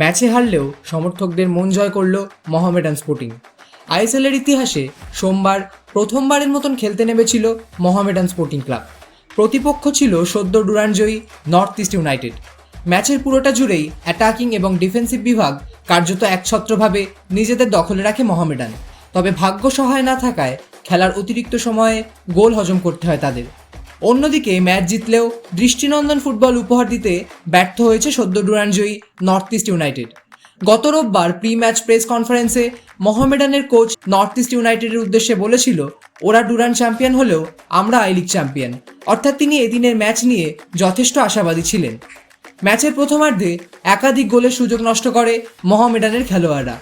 ম্যাচে হারলেও সমর্থকদের মন জয় করল মোহামেডান স্পোর্টিং। আইএসএলের ইতিহাসে সোমবার প্রথমবারের মতন খেলতে নেমেছিল মোহামেডান স্পোর্টিং ক্লাব। প্রতিপক্ষ ছিল সদ্য ডুরানজয়ী নর্থ ইস্ট ইউনাইটেড। ম্যাচের পুরোটা জুড়েই অ্যাটাকিং এবং ডিফেন্সিভ বিভাগ কার্যত একছত্রভাবে নিজেদের দখলে রাখে মোহামেডান। তবে ভাগ্য সহায় না থাকায় খেলার অতিরিক্ত সময়ে গোল হজম করতে হয় তাদের। অন্যদিকে ম্যাচ জিতলেও দৃষ্টিনন্দন ফুটবল উপহার দিতে ব্যর্থ হয়েছে সদ্য ডুরানজয়ী নর্থ ইস্ট ইউনাইটেড। গত রোববার প্রি ম্যাচ প্রেস কনফারেন্সে মোহামেডানের কোচ নর্থ ইস্ট ইউনাইটেডের উদ্দেশ্যে বলেছিল, ওরা ডুরান চ্যাম্পিয়ন হলেও আমরা আই লিগ চ্যাম্পিয়ন। অর্থাৎ তিনি এদিনের ম্যাচ নিয়ে যথেষ্ট আশাবাদী ছিলেন। ম্যাচের প্রথমার্ধে একাধিক গোলের সুযোগ নষ্ট করে মোহামেডানের খেলোয়াড়রা।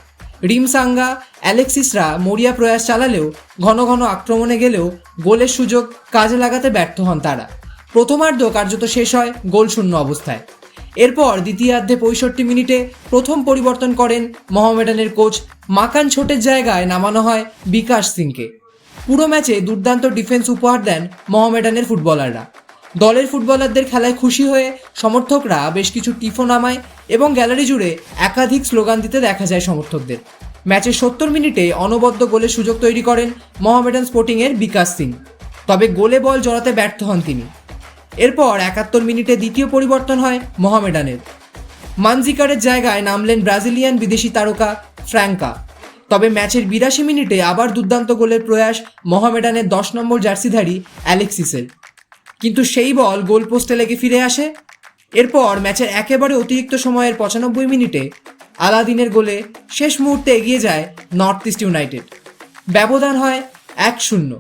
রিমসাঙ্গা, অ্যালেক্সিসরা মরিয়া প্রয়াস চালালেও, ঘন ঘন আক্রমণে গেলেও গোলের সুযোগ কাজে লাগাতে ব্যর্থ হন তারা। প্রথমার্ধ কার্যত শেষ হয় গোলশূন্য অবস্থায়। এরপর দ্বিতীয়ার্ধে পঁয়ষট্টি মিনিটে প্রথম পরিবর্তন করেন মোহামেডানের কোচ। মাকান ছোটের জায়গায় নামানো হয় বিকাশ সিংকে। পুরো ম্যাচে দুর্দান্ত ডিফেন্স উপহার দেন মোহামেডানের ফুটবলাররা। দলের ফুটবলারদের খেলায় খুশি হয়ে সমর্থকরা বেশ কিছু টিফো নামায় এবং গ্যালারি জুড়ে একাধিক স্লোগান দিতে দেখা যায় সমর্থকদের। ম্যাচের সত্তর মিনিটে অনবদ্য গোলের সুযোগ তৈরি করেন মোহামেডান স্পোর্টিংয়ের বিকাশ সিং। তবে গোলে বল জড়াতে ব্যর্থ হন তিনি। এরপর একাত্তর মিনিটে দ্বিতীয় পরিবর্তন হয় মোহামেডানের। মানজিকারের জায়গায় নামলেন ব্রাজিলিয়ান বিদেশি তারকা ফ্র্যাঙ্কা। তবে ম্যাচের বিরাশি মিনিটে আবার দুর্দান্ত গোলের প্রয়াস মোহামেডানের দশ নম্বর জার্সিধারী অ্যালেক্সিসের। কিন্তু সেই বল গোলপোস্টে লেগে ফিরে আসে। এরপর ম্যাচের একেবারে অতিরিক্ত সময়ের পঁচানব্বই মিনিটে আলাদিনের গোলে শেষ মুহূর্তে এগিয়ে যায় নর্থ ইস্ট ইউনাইটেড। ব্যবধান হয় এক শূন্য।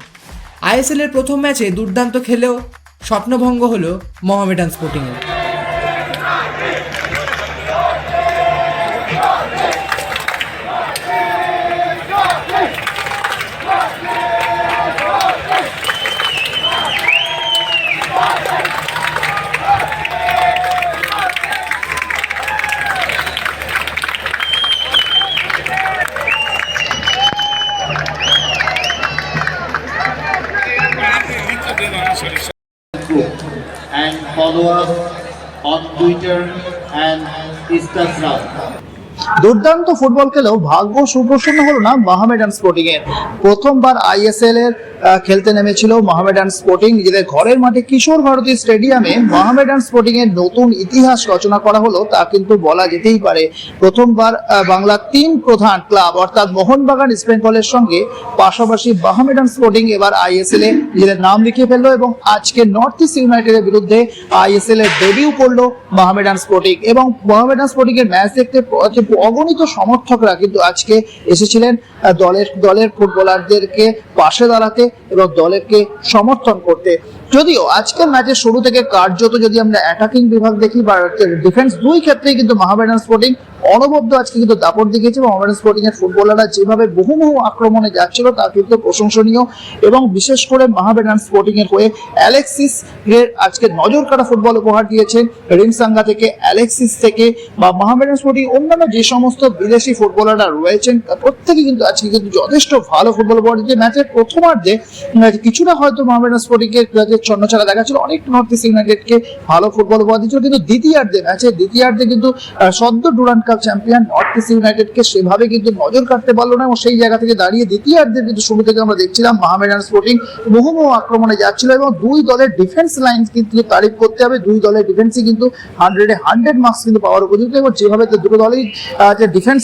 আইএসএলের প্রথম ম্যাচে দুর্দান্ত খেলেও স্বপ্নভঙ্গ হল মোহামেডান স্পোর্টিংয়ের। Follow us on Twitter and Instagram. দুর্দান্ত ফুটবল খেলেও ভাগ্য সুপ্রসন্ন হলো না মোহামেডান স্পোর্টিং এর প্রথমবার আইএসএল এর খেলতে নেমেছিল মোহামেডান স্পোর্টিং। নিজেদের ঘরের মাঠে কিশোর ভারতী স্টেডিয়ামে মোহামেডান স্পোর্টিং এর নতুন ইতিহাস রচনা করা হলো, তা কিন্তু বলা যেতেই পারে। প্রথমবার বাংলার তিন প্রধান ক্লাব, অর্থাৎ মোহনবাগান ইস্ট বেঙ্গলের সঙ্গে পাশাপাশি মোহামেডান স্পোর্টিং এবার আইএসএল এ নিজেদের নাম লিখে ফেলল এবং আজকে নর্থ ইস্ট ইউনাইটেডের বিরুদ্ধে আইএসএল এর ডেবিউ করল মোহামেডান স্পোর্টিং। এবং মোহামেডান স্পোর্টিং এর ম্যাচ দেখতে অগণিত সমর্থকরা কিন্তু আজকে এসেছিলেন দলের দলের ফুটবলারদেরকে পাশে দাঁড়াতে এবং দলেরকে সমর্থন করতে। যদিও আজকের ম্যাচের শুরু থেকে কার্যত যদি আমরা অ্যাটাকিং বিভাগ দেখি বা ডিফেন্স দুই ক্ষেত্রেই কিন্তু মোহামেডান স্পোর্টিং অনবদ্য আজকে কিন্তু দাপট দেখিয়েছে মোহামেডান স্পোর্টিং এর ফুটবলাররা যেভাবে বহু বহু আক্রমণে যাচ্ছিল তা কিন্তু প্রশংসনীয় এবং বিশেষ করে মোহামেডান স্পোর্টিং এর হয়ে অ্যালেক্সিস এর আজকে নজর কাটা ফুটবল উপহার দিয়েছেন। রিমসাঙ্গা থেকে অ্যালেক্সিস থেকে বা মোহামেডান স্পোর্টিং অন্যান্য যে সমস্ত বিদেশি ফুটবলাররা রয়েছেন প্রত্যেকে কিন্তু আজকে কিন্তু যথেষ্ট ভালো ফুটবল উপহার দিচ্ছে ম্যাচের প্রথমার্ধে উম, কিছুটা হয়তো মোহামেডান স্পোর্টিং এর যে ছন্নছাড়া দেখাচ্ছিল। অনেকটা নর্থ ইস্ট ইউনাইটেডকে ভালো ফুটবল উপহার দিচ্ছিল কিন্তু দ্বিতীয়ার্ধে ম্যাচে দ্বিতীয়ার্ধে কিন্তু সদ্য Durand cup champion north east ইউনাইটেডকে সেভাবে কিন্তু নজর কাটতে পারল না এবং সেই জায়গা থেকে দাঁড়িয়ে দ্বিতীয়ার্ধে কিন্তু শুরু থেকে আমরা দেখছিলাম মোহামেডান স্পোর্টিং বহু আক্রমণে যাচ্ছিল এবং দুই দলের ডিফেন্স লাইন কিন্তু তারিফ করতে হবে। দুই দলের ডিফেন্সই কিন্তু হান্ড্রেডে হান্ড্রেড মার্কস কিন্তু পাওয়ার উপযুক্ত এবং যেভাবে দুটো দলই যে ডিফেন্স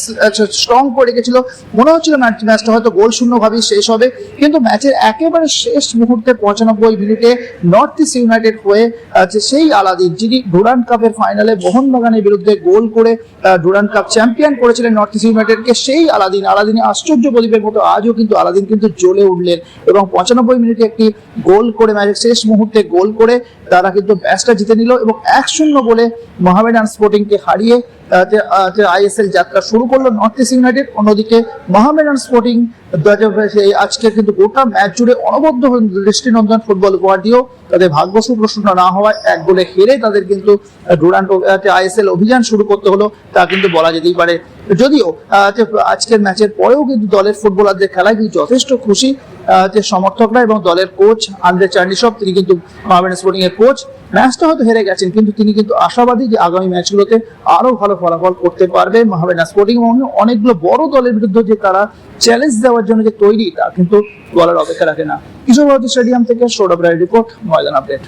স্ট্রং করে রেখেছিল মনে হচ্ছিল ম্যাচটা হয়তো গোল শূন্য ভাবেই শেষ হবে। কিন্তু ম্যাচের একেবারে শেষ মুহূর্তে পঁচানব্বই মিনিটে নর্থ ইস্ট ইউনাইটেড হয়ে যে সেই আলাদিন যিনি ডুরান্ড কাপের ফাইনালে মোহনবাগানের বিরুদ্ধে গোল করে আহ, ডুরান্ড কাপ চ্যাম্পিয়ন করেছিলেন নর্থ ইস্ট ইউনাইটেডকে সেই আলাদিন আলাদিনে আশ্চর্য প্রদীপের মতো আজও কিন্তু আলাদিন কিন্তু জ্বলে উঠলেন। এবং পঁচানব্বই মিনিটে একটি গোল করে ম্যাচের শেষ মুহূর্তে গোল করে তারা কিন্তু ম্যাচটা জিতে নিল এবং এক শূন্য বলে মোহামেডান স্পোর্টিংকে হারিয়ে যে, আইএসএল যাত্রা শুরু করল নর্থ ইস্ট ইউনাইটেড অন্যদিকে মহামেডান স্পোর্টিং আজকে কিন্তু গোটা ম্যাচ জুড়ে অনবদ্য দৃষ্টিনন্দন ফুটবল গোয়াটিও তাদের ভাগ্য সুপ্রসন্ন না হওয়ায় এক গোলে হেরে তাদের কিন্তু ডুরান্ট আইএসএল অভিযান শুরু করতে হলো তা কিন্তু বলা যেতেই পারে। যদিও আজকের ম্যাচের পরেও কিন্তু দলের ফুটবলারদের খেলায় কিন্তু যথেষ্ট খুশি যে সমর্থকরা এবং দলের কোচ আন্দ্রে চার্নিসব তিনি কিন্তু মোহামেডান স্পোর্টিং এর কোচ ম্যাচটা হয়তো হেরে গেছেন, কিন্তু তিনি কিন্তু আশাবাদী যে আগামী ম্যাচগুলোতে আরও ভালো ফলাফল করতে পারবে মোহামেডান স্পোর্টিং এবং অনেকগুলো বড় দলের বিরুদ্ধে যে তারা চ্যালেঞ্জ দেওয়ার জন্য যে তৈরি, তা কিন্তু বলার অপেক্ষা রাখে না। কিশোর ভারতী স্টেডিয়াম থেকে সৌরভ রায় রিপোর্ট, ময়দান আপডেট।